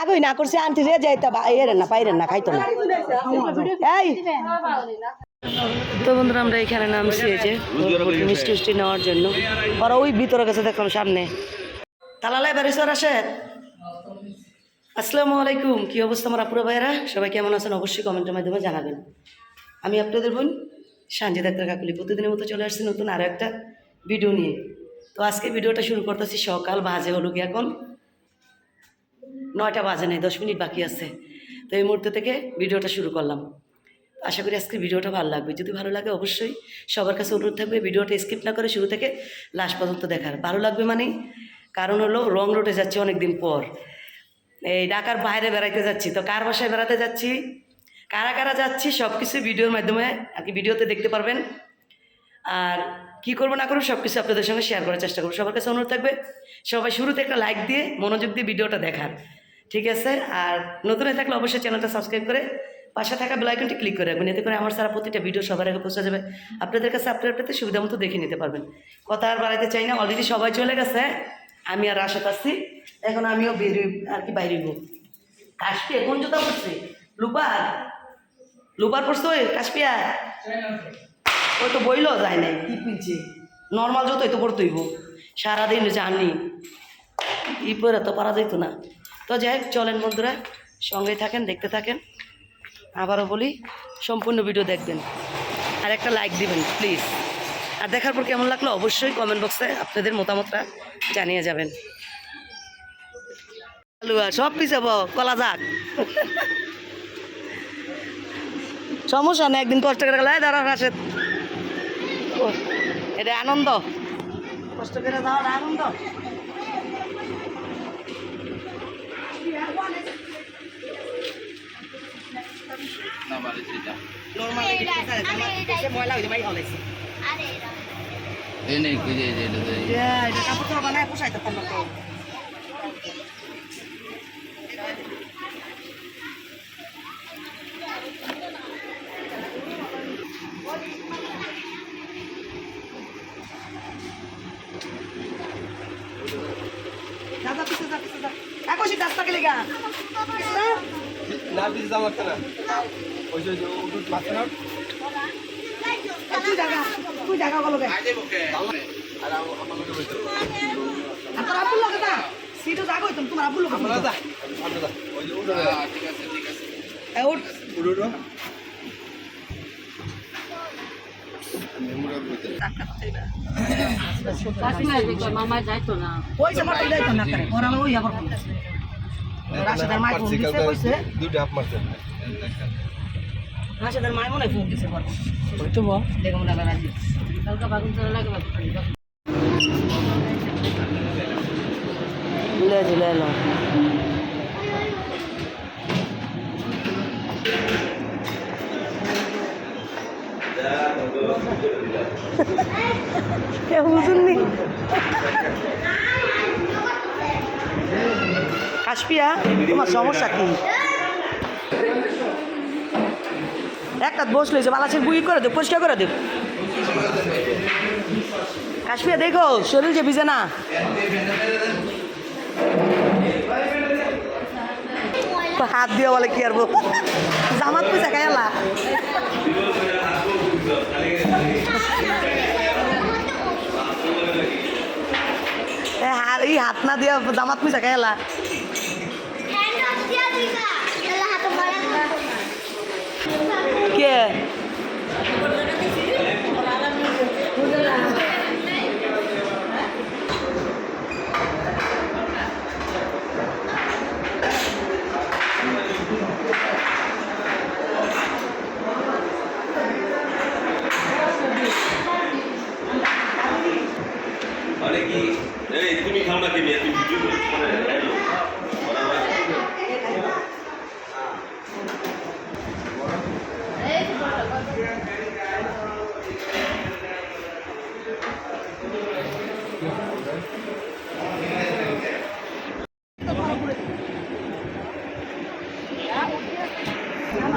আগুই না করছে আন্টি রে যাইতা বা এর না পাইরেন না খাইতো না। এই। তো বন্ধুরা আমরা এখানে নামছি এই যে মিষ্টি মিষ্টি নেওয়ার জন্য। ওরা ওই ভিতরে গেছে দেখলাম সামনে। তালালাই বাড়ি সর আসেন আসসালামু আলাইকুম। কি অবস্থা আমার আপুরা ভাইয়েরা? সবাই কেমন আছেন? অবশ্যই কমেন্টের মাধ্যমে জানাবেন। আমি আপনাদের বোন সানজিদ আক্তার কাকুলি প্রতিদিনের মতো চলে আসছে নতুন আরও একটা ভিডিও নিয়ে। তো আজকে ভিডিওটা শুরু করতেছি সকাল বাজে হলো কি এখন? নয়টা বাজে নেই, দশ মিনিট বাকি আছে। তো এই মুহূর্ত থেকে ভিডিওটা শুরু করলাম। আশা করি আজকে ভিডিওটা ভালো লাগবে। যদি ভালো লাগে অবশ্যই সবার কাছে অনুরোধ থাকবে ভিডিওটা স্কিপ না করে শুরু থেকে লাস্ট পর্যন্ত দেখার। ভালো লাগবে মানে? কারণ হলো রং রোডে যাচ্ছি অনেক দিন পর। এই ঢাকার বাইরে বেড়াইতে যাচ্ছি। তো কার বাসায় বেড়াতে যাচ্ছি? কারা কারা যাচ্ছি সব কিছু ভিডিওর মাধ্যমে, আর কি ভিডিওতে দেখতে পারবেন। আর কি করব না করব সব কিছু আপনাদের সঙ্গে শেয়ার করার চেষ্টা করব। সবার কাছে অনুরোধ থাকবে, সবাই শুরুতে একটা লাইক দিয়ে মনোযোগ দিয়ে ভিডিওটা দেখার ঠিক আছে? আর নতুন হয়ে থাকলে অবশ্যই চ্যানেলটা সাবস্ক্রাইব করে পাশে থাকা বেলাইকনটি ক্লিক করে রাখবেন। এতে করে আমার সারা প্রতিটা ভিডিও সবার আগে পৌঁছে যাবে। আপনাদের কাছে আপনার পেতে সুবিধা মতো দেখে নিতে পারবেন। কথা আর বাড়াইতে চাই না অলরেডি সবাই চলে গেছে। আমি আর আশা আসছি এখন আমিও বেরিয়ে আর কি বাইরে কাশপিয়া কোন জুতা পড়ছে লুপার লুপার পড়ছে কাশপিয়া ওই তো বইলেও যায় নাই। কি পিনছে নর্মাল যতই তো পড়তেইব সারাদিন জানি ই পরে তো পারা যেত না। তো যাই হোক, চলেন বন্ধুরা সঙ্গেই থাকেন দেখতে থাকেন। আবারও বলি সম্পূর্ণ ভিডিও দেখবেন। আর একটা লাইক দিবেন প্লিজ আর দেখার পর কেমন লাগল অবশ্যই কমেন্ট বক্সে আপনাদের মতামতটা জানিয়ে যাবেন। আলুয়া সব পিছাব কলা যাক। সমস্যা নেই একদিন কষ্ট করে গেলে দাঁড়া আসে এটা আনন্দ। কষ্ট করে যাওয়ার আনন্দ। নর্মাল ময়লা লেগা। না দাম না। ওই যে না। তুই জায়গা তুই জায়গা বলো গে। আর আমার লোকের বলছে আর তোর আব্বুর লগে না সিটও জাগো তুমি তোমার আব্বুর লগে আমরা দা আমরা ওই যে উঠো। হ্যাঁ, ঠিক আছে ঠিক আছে। এ উঠ। উঠো উঠো। মামা যাইতো না। ওই সময় যাইতো না করে ওরা ওই আবার রাশেদার মাই ফোন দিছে কইছে? দুইটা হাফ মারছে। রাশেদার মাই মনে ফোন দিছে বল ওই তো বল দেখো লাগা রাজি। কালকে বাগুন চলে লাগে লে লে লো। কেউ বুঝুননি? কাশপিয়া, তোমার সমস্যা কি? একটা বসলে যে বালাসের বুই করে দেব পরিষ্কার করে দেব কাশপিয়া, দেখো, শরীর যে ভিজে না। হাত দিয়ে বলে কি আরবো জামাত পয়সা খাইলা হাত না দিয়া জামাত পয়সা খাইলা কে? মানে কি? তুমি খাও না কেমিয়া তুমি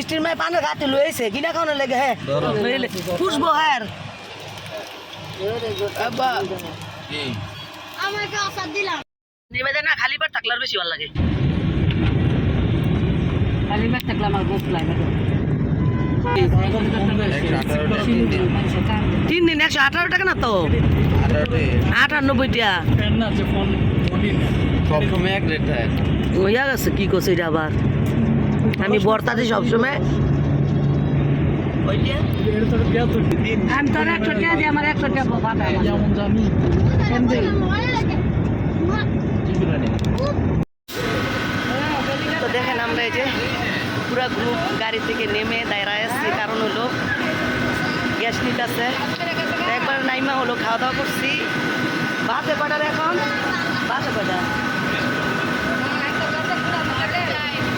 বৃষ্টির মায় পানের ঘাটে লয়েছে কিনা খাওয়ানো লেগে হ্যাঁ পুষবো হ্যাঁ আমাকে অসাদ দিলাম নেমে না খালি পার থাকলে বেশি ভালো লাগে। খালি ব্যাগ থাকলে আমার গোপ লাগে। তিন দিন একশো আঠারো টাকা না তো? আটানব্বই টাকা সবসময় এক রেট গেছে কি করছে এটা আবার আমি বর্তাতে সবসময়। তো দেখেন আমরা এই যে পুরো গ্রুপ গাড়ি থেকে নেমে দাঁড়ায় আসছি কারণ হলো গ্যাস নিতেছে। একবার নাইমা হলো খাওয়া দাওয়া করছি। বাসে পাঠার এখন? বাসে পাঠা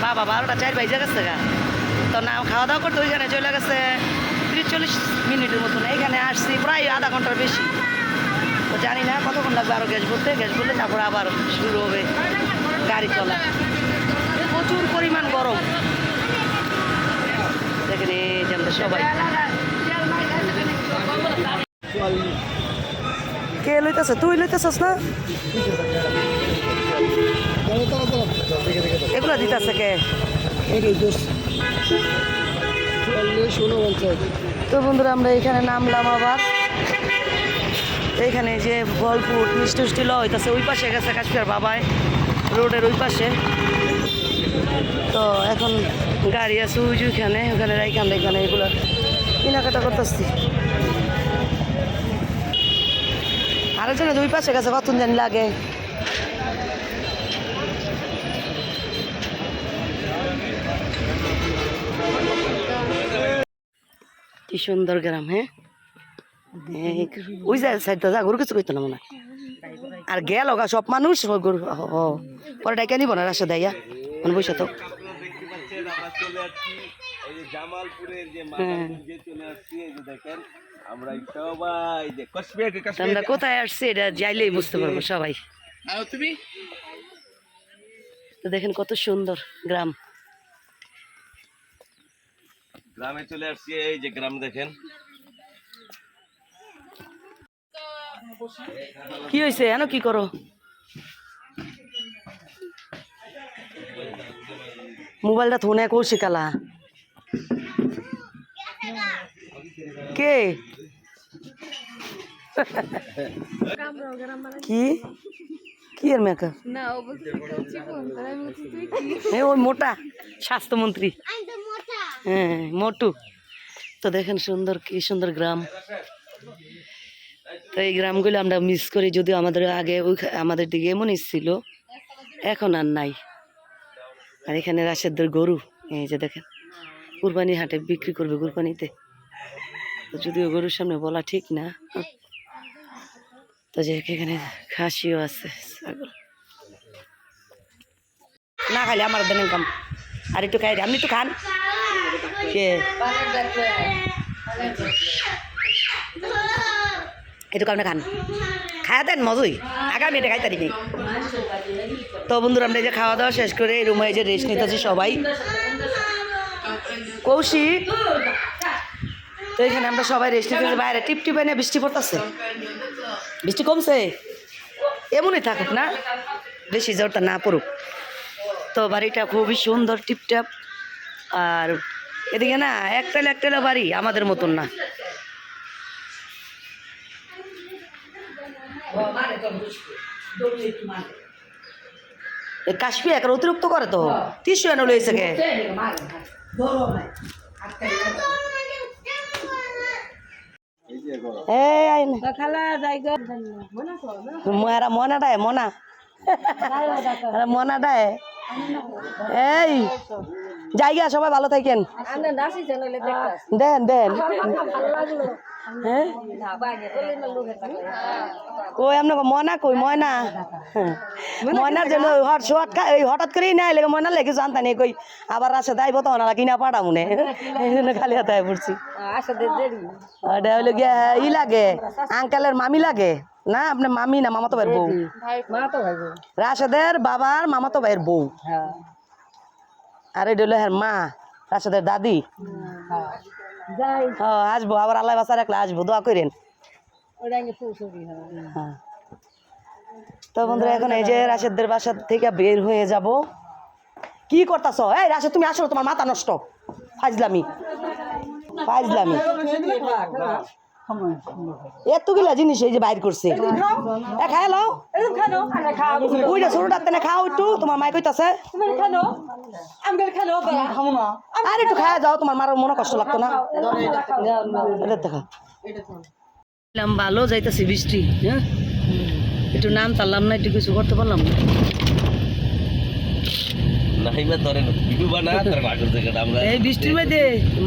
বাবা বারোটা চার বাইজে গেছে গা। তো না খাওয়া দাওয়া করতে ওইখানে চলে গেছে তিরিশ চল্লিশ মিনিটের মতন। এখানে আসছি প্রায় আধা ঘণ্টার বেশি। তো জানি না কতক্ষণ লাগবে আরও গ্যাস ভরতে। গ্যাস ভরলে তারপর আবার শুরু হবে গাড়ি চলা। প্রচুর পরিমাণ গরম। দেখেন এই যে আমরা সবাই। কে লইতেছে? তুই লইতেছস না? এগুলো দিতেছে কে? তো বন্ধুরা আমরা এখানে নামলাম আবার। এইখানে যে ফলফুট মিষ্টি উষ্টি লওয়া হইতাছে ওই পাশে গেছে কাশ্মীর বাবায় রোডের ওই পাশে। তো এখন গাড়ি আছে ওই যে ওইখানে ওখানে রাইখান এখানে এগুলো কেনাকাটা করতেছি। আরেকজনে দুই পাশে গেছে কতক্ষণ জানি লাগে। কি সুন্দর গ্রাম হ্যাঁ? ওই সাইডটা যা গরু কিছু কইতো না মনে। আর গেল গা সব মানুষ গরু পরে ডাইকা নিব না রাস্তা দেয়া? মানে বসে তো? আমরা হ্যাঁ। আমরা কোথায় আসছি এটা যাইলেই বুঝতে পারব সবাই। তুমি? তো দেখেন কত সুন্দর গ্রাম। গ্রামে চলে আসছি এই যে গ্রাম দেখেন। কি হয়েছে? এনো কি করো? মোবাইলটা থোনে কৌশিকালা কে? কি? কি এর মেকআপ ওই মোটা স্বাস্থ্যমন্ত্রী। আমি তো মোটা। হ্যাঁ মোটু। তো দেখেন সুন্দর কি সুন্দর গ্রাম। তো এই গ্রামগুলো আমরা মিস করি যদিও আমাদের আগে ওই আমাদের দিকে এমনই ছিল। এখন আর নাই। আর এখানে রাশেদের গরু এই যে দেখেন। কুরবানি হাটে বিক্রি করবে কুরবানিতে। তো যদিও গরুর সামনে বলা ঠিক না। তো যে এখানে খাসিও আছে না খাইলে আমার দেন কাম। আর একটু খাই আপনি একটু খান। কে? একটু খান। খায়া দেন মজুই। আগামী এটা খাইতে দিবি তো বন্ধুরা, আমরা যে খাওয়া দাওয়া শেষ করে এই রুমে যে রেস্ট নিতেছি সবাই। কৌশিক। তো এখানে আমরা সবাই রেস্ট নিতেছি। বাইরে টিপ টিপ এনে বৃষ্টি পড়তেছে। বৃষ্টি কমছে? এমনই থাকুক না বেশি জ্বরটা না পড়ুক। তো বাড়িটা খুবই সুন্দর টিপটাপ। আর এদিকে না একটালে একটালে বাড়ি আমাদের মতন না। কাশ্মীর এখন অতিরিক্ত করে তো। টিসু এনে লইছে কে? এই যে এই আইন খালা জায়গা মোয়ারা মনাটায় মনা আরে মনাটায় এই জায়গা সবাই ভালো থাকেন। দেখতাম দেন দেন। হ্যাঁ? কই ময়না কই ময়না? ময়নার জন্য হট ওই হঠাৎ করেই নাই লেগে ময়না লেগে জানতা নেই কই আবার রাস্তা দাইব তো ওনারা কিনা পাড়া মনে। এই জন্য খালি হাতায় পড়ছি। আসা দে দেরি ওটা হলো গিয়ে ই লাগে আঙ্কেলের মামি লাগে। না আপনার মামি না মামাতো ভাইয়ের বউ। রাশেদের বাবার মামাতো ভাইয়ের বউ। হ্যাঁ। আর এটা হলো হ্যাঁ মা রাশেদের দাদি। ও আসব আবার আল্লাহ বাসা রাখলে আসব দোয়া করেন। হ্যাঁ। হ্যাঁ। তো বন্ধুরা এখন এই যে রাশেদদের বাসা থেকে বের হয়ে যাব। কি করতাছ? এই রাশেদ তুমি আসো তোমার মাথা নষ্ট। ফাজলামি ফাজলামি এতগুলা জিনিস এই যে বাইর করছে। খাই লও। ওইটা ছোটটার তেনে খাও একটু তোমার মাই কইতাছে। আর একটু খাওয়া যাও তোমার মার মনে কষ্ট লাগতো না। এটা দেখো। ভালো যাইতেছে বৃষ্টি হ্যাঁ? একটু নাম তারলাম না একটু কিছু করতে পারলাম না। এই বৃষ্টির মধ্যে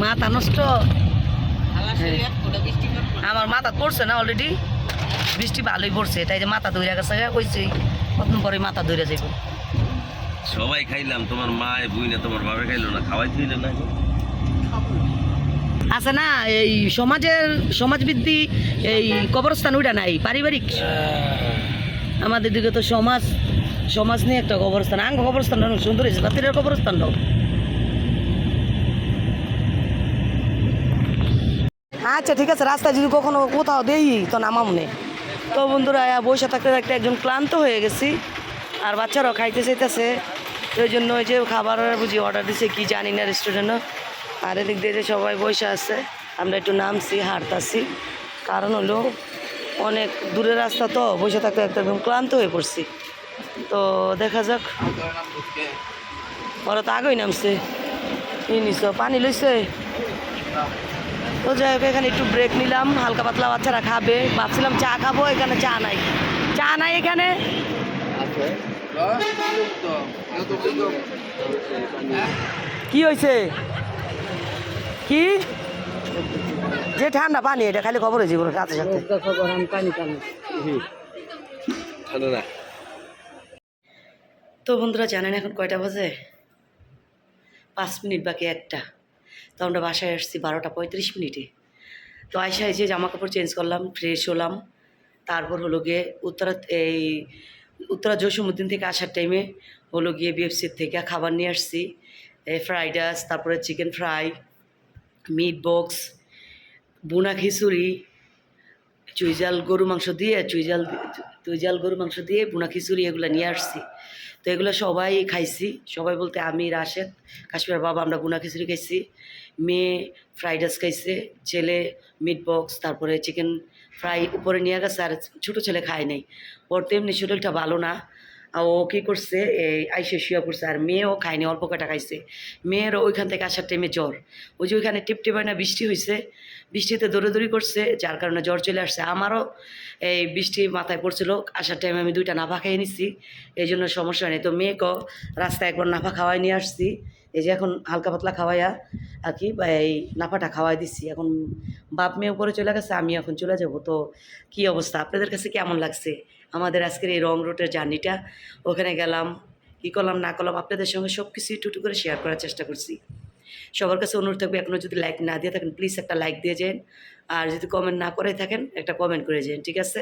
মাথা নষ্ট। আমার মাথা পড়ছে না অলরেডি বৃষ্টি ভালোই পড়ছে তাই যে মাথা ধরে গেছে কইছে কতদিন পরে মাথা ধরে যাইব। সবাই খাইলাম তোমার মা বুই না তোমার বাবা খাইলো না খাওয়াই তুইলে না আছে না এই সমাজের সমাজবৃদ্ধি এই কবরস্থান ওইটা নাই পারিবারিক। আমাদের দিকে তো সমাজ সমাজ নিয়ে একটা কবরস্থান আঙ্গ কবরস্থানটা অনেক সুন্দর হয়েছে বাতিরের কবরস্থানটাও আচ্ছা ঠিক আছে, রাস্তায় যদি কখনো কোথাও দেই, তো নামাম নে। তো বন্ধুরা বসে থাকতে থাকতে একজন ক্লান্ত হয়ে গেছি, আর বাচ্চারাও খাইতে চাইতেছে। ওই জন্য ওই যে খাবার বুঝি অর্ডার দিছে, কি জানি না রেস্টুরেন্টও আর এদিক দিয়ে যে সবাই বসে আছে, আমরা একটু নামছি, হাঁটতাছি। কারণ হলো, অনেক দূরের রাস্তা তো, বসে থাকতে থাকতে একদম ক্লান্ত হয়ে পড়ছি। তো দেখা যাক। ওরা তো আগেই নামছে। এই নিছ, পানি লইছে? তো যাই হোক, এখানে একটু ব্রেক নিলাম, হালকা পাতলা বাচ্চারা খাবে। ভাবছিলাম চা খাব, এখানে চা নাই। চা নাই এখানে? কি হয়েছে কি? যে ঠান্ডা, পানি, এটা খালি খবর হয়েছে পুরো সাথে সাথে। তো বন্ধুরা, জানেন এখন কয়টা বাজে? পাঁচ মিনিট বাকি একটা। তো আমরা বাসায় আসছি বারোটা পঁয়ত্রিশ মিনিটে। তো আয়সা এসে জামা কাপড় চেঞ্জ করলাম ফ্রেশ হলাম। তারপর হলো গিয়ে উত্তরা, এই উত্তরা জসীমুদ্দিন থেকে আসার টাইমে হলো গিয়ে বিএফসির থেকে খাবার নিয়ে আসছি। ফ্রাইড রাইস তারপরে চিকেন ফ্রাই মিট বক্স বুনা খিচুড়ি চুইজাল গরু মাংস দিয়ে চুইজাল চুইজাল গরু মাংস দিয়ে বুনা খিচুড়ি এগুলো নিয়ে আসছি। তো এগুলো সবাই খাইছি। সবাই বলতে আমি, রাশেদ কাশ্মীর বাবা, আমরা গুনা খিচুড়ি খাইছি। মেয়ে ফ্রাইড রাইস খাইছে, ছেলে মিট বক্স তারপরে চিকেন ফ্রাই উপরে নিয়ে গেছে, আর ছোটো ছেলে খায় নাই। ওর তো এমনি শরীরটা ভালো না। ও কি করছে এই আইসে শুয়ে পড়ছে, আর মেয়েও খায়নি, অল্প কটা খাইছে। মেয়েরও ওইখান থেকে আসার টাইমে জ্বর। ওই যে ওইখানে টিপটিপায় না বৃষ্টি হয়েছে বৃষ্টিতে দৌড়াদৌড়ি করছে, যার কারণে জ্বর চলে আসছে। আমারও এই বৃষ্টি মাথায় পড়ছিল, আসার টাইমে আমি দুইটা নাফা খেয়ে নিছি, এই জন্য সমস্যা নেই তো মেয়েকেও রাস্তায় একবার নাফা খাওয়াই নিয়ে আসছি। এই যে এখন হালকা পাতলা খাওয়াইয়া আর কি এই নাফাটা খাওয়াই দিচ্ছি এখন বাপ মেয়ে উপরে চলে গেছে, আমি এখন চলে যাব। তো কি অবস্থা? আপনাদের কাছে কেমন লাগছে? আমাদের আজকের এই রং রুটের জার্নিটা। ওখানে গেলাম, কী করলাম, না করলাম, আপনাদের সঙ্গে সব কিছু টুটু করে শেয়ার করার চেষ্টা করছি। সবার কাছে অনুরোধ থাকবে এখনও যদি লাইক না দিয়ে থাকেন প্লিজ একটা লাইক দিয়ে যান। আর যদি কমেন্ট না করে থাকেন, একটা কমেন্ট করে যান, ঠিক আছে?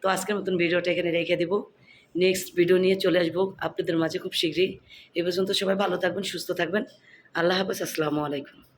তো আজকের মতন ভিডিওটা এখানে রেখে দেবো। নেক্সট ভিডিও নিয়ে চলে আসব। আপনাদের মাঝে খুব শীঘ্রই। এ পর্যন্ত সবাই ভালো থাকবেন, সুস্থ থাকবেন। আল্লাহ হাফেজ, আসসালামু আলাইকুম।